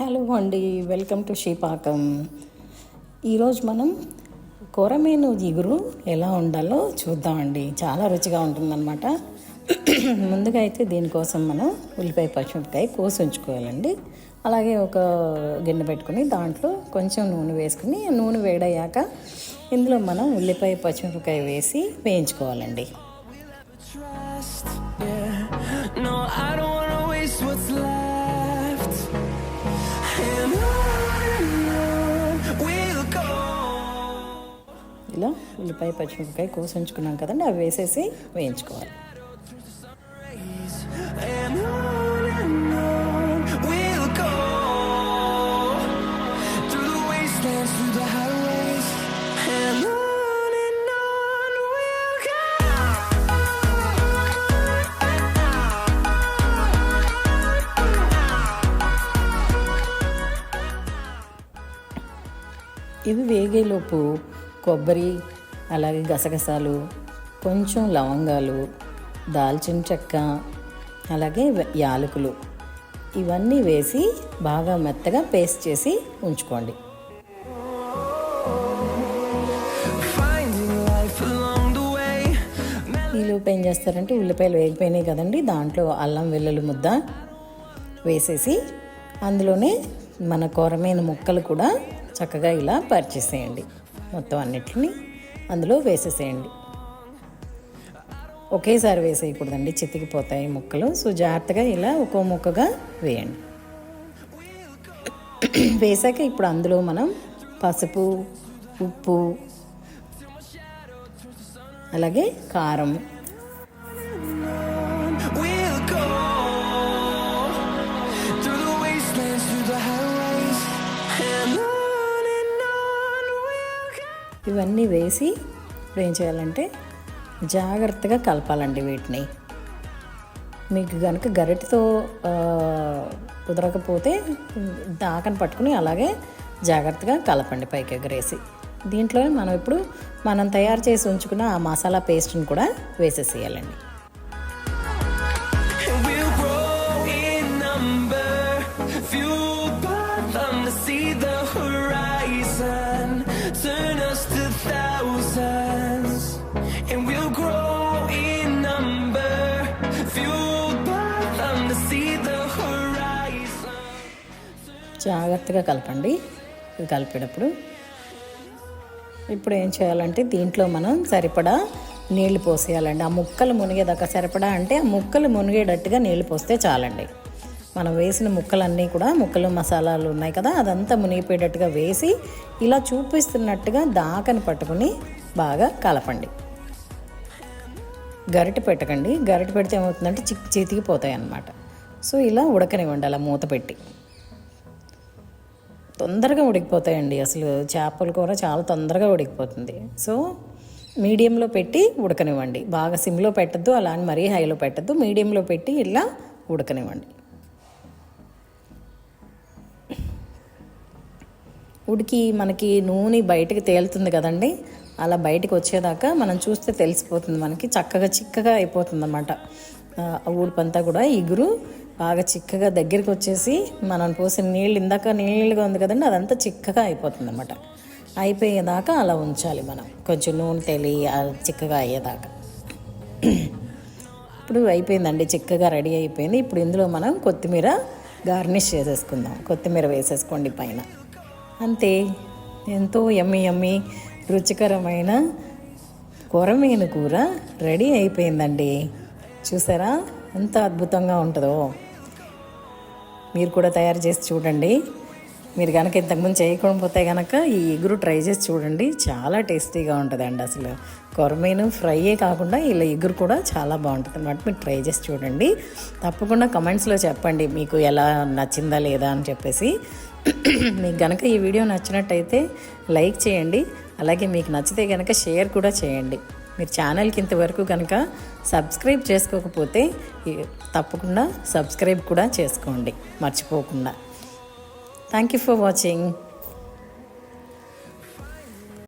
Hello అండి welcome to శ్రీపాకం. ఈరోజు మనం కొరమేను జిగురు ఎలా ఉండాలో చూద్దామండి. చాలా రుచిగా ఉంటుందన్నమాట. ముందుగా అయితే దీనికోసం మనం ఉల్లిపాయ పచ్చిమిరపకాయ కోసి ఉంచుకోవాలండి. అలాగే ఒక గిన్నె పెట్టుకుని దాంట్లో కొంచెం నూనె వేసుకుని నూనె వేడయ్యాక ఇందులో మనం ఉల్లిపాయ పచ్చిమిరపకాయ వేసి వేయించుకోవాలండి. ఇట్లా ఉల్లిపాయ పచ్చిమిరపకాయ కోసుంచుకున్నాం కదండి అవి వేసేసి వేయించుకోవాలి ఇది వేగేలోపు కొబ్బరి అలాగే గసగసాలు కొంచెం లవంగాలు దాల్చిన చెక్క అలాగే యాలకులు. ఇవన్నీ వేసి బాగా మెత్తగా పేస్ట్ చేసి ఉంచుకోండి. ఈలోపు ఏం చేస్తారంటే ఉల్లిపాయలు వేగిపోయినాయి కదండి దాంట్లో అల్లం వెల్లుల్లి ముద్ద వేసేసి అందులోనే మన కొరమైన ముక్కలు కూడా చక్కగా ఇలా పరిచేసేయండి. మొత్తం అన్నిటిని అందులో వేసేసేయండి. ఒకేసారి వేసేయకూడదండి చితికిపోతాయి ముక్కలు. సో జాగ్రత్తగా ఇలా ఒక్కో ముక్కగా వేయండి. వేసాక ఇప్పుడు అందులో మనం పసుపు ఉప్పు అలాగే కారం ఇవన్నీ వేసి ఇప్పుడు ఏం చేయాలంటే జాగ్రత్తగా కలపాలండి వీటిని. మీకు కనుక గరిటతో కుదరకపోతే దాకని పట్టుకుని అలాగే జాగ్రత్తగా కలపండి పైకి ఎగరేసి. దీంట్లో మనం ఇప్పుడు మనం తయారు చేసి ఉంచుకున్న ఆ మసాలా పేస్ట్ని కూడా వేసేసేయాలండి. జాగ్రత్తగా కలపండి. ఇది కలిపేటప్పుడు ఇప్పుడు ఏం చేయాలంటే దీంట్లో మనం సరిపడా నీళ్ళు పోసేయాలండి. ఆ ముక్కలు మునిగేదాకా సరిపడా అంటే ఆ ముక్కలు మునిగేటట్టుగా నీళ్ళు పోస్తే చాలండి. మనం వేసిన ముక్కలన్నీ కూడా ముక్కలు మసాలాలు ఉన్నాయి కదా అదంతా మునిగిపోయేటట్టుగా వేసి ఇలా చూపిస్తున్నట్టుగా దాకని పట్టుకుని బాగా కలపండి. గరిటె పెట్టకండి. గరిటె పెడితే ఏమవుతుందంటే చిక్ చితికిపోతాయి అన్నమాట సో ఇలా ఉడకనివ్వండి. అలా మూత పెట్టి. తొందరగా ఉడికిపోతాయండి. అసలు చేపల కూర చాలా తొందరగా ఉడికిపోతుంది. సో మీడియంలో పెట్టి ఉడకనివ్వండి. బాగా సిమ్లో పెట్టద్దు అలా అని మరీ హైలో పెట్టద్దు. మీడియంలో పెట్టి ఇలా ఉడకనివ్వండి. ఉడికి మనకి నూనె బయటకు తేలుతుంది కదండి. అలా బయటకు వచ్చేదాకా మనం చూస్తే తెలిసిపోతుంది మనకి. చక్కగా చిక్కగా అయిపోతుంది అన్నమాట ఊడిపంతా కూడా ఇగురు బాగా చిక్కగా దగ్గరికి వచ్చేసి మనం పోసిన నీళ్ళు ఇందాక నీళ్ళుగా ఉంది కదండి అదంతా చిక్కగా అయిపోతుంది అన్నమాట అయిపోయేదాకా అలా ఉంచాలి మనం. కొంచెం నూనె తెలి చిక్కగా అయ్యేదాకా. ఇప్పుడు అయిపోయిందండి చిక్కగా రెడీ అయిపోయింది. ఇప్పుడు ఇందులో మనం కొత్తిమీర గార్నిష్ చేసేసుకుందాం. కొత్తిమీర వేసేసుకోండి పైన. అంతే. ఎంతో ఎమ్మి ఎమ్మి రుచికరమైన కొరమీను కూర రెడీ అయిపోయిందండి. చూసారా? ఎంత అద్భుతంగా ఉంటుందో. మీరు కూడా తయారు చేసి చూడండి. మీరు కనుక ఇంతకుముందు చేయకపోతే కనుక ఈ ఎగురు ట్రై చేసి చూడండి. చాలా టేస్టీగా ఉంటుందండి అసలు. కొరమీను ఫ్రైయే కాకుండా ఇలా ఎగురు కూడా చాలా బాగుంటుంది. అనమాట మీరు ట్రై చేసి చూడండి. తప్పకుండా కమెంట్స్లో చెప్పండి మీకు ఎలా నచ్చిందా లేదా అని చెప్పేసి. మీకు కనుక ఈ వీడియో నచ్చినట్టయితే లైక్ చేయండి. అలాగే మీకు నచ్చితే కనుక షేర్ కూడా చేయండి. మీరు ఛానల్కి ఇంతవరకు కనుక సబ్స్క్రైబ్ చేసుకోకపోతే తప్పకుండా సబ్స్క్రైబ్ కూడా చేసుకోండి. మర్చిపోకుండా. Thank you for watching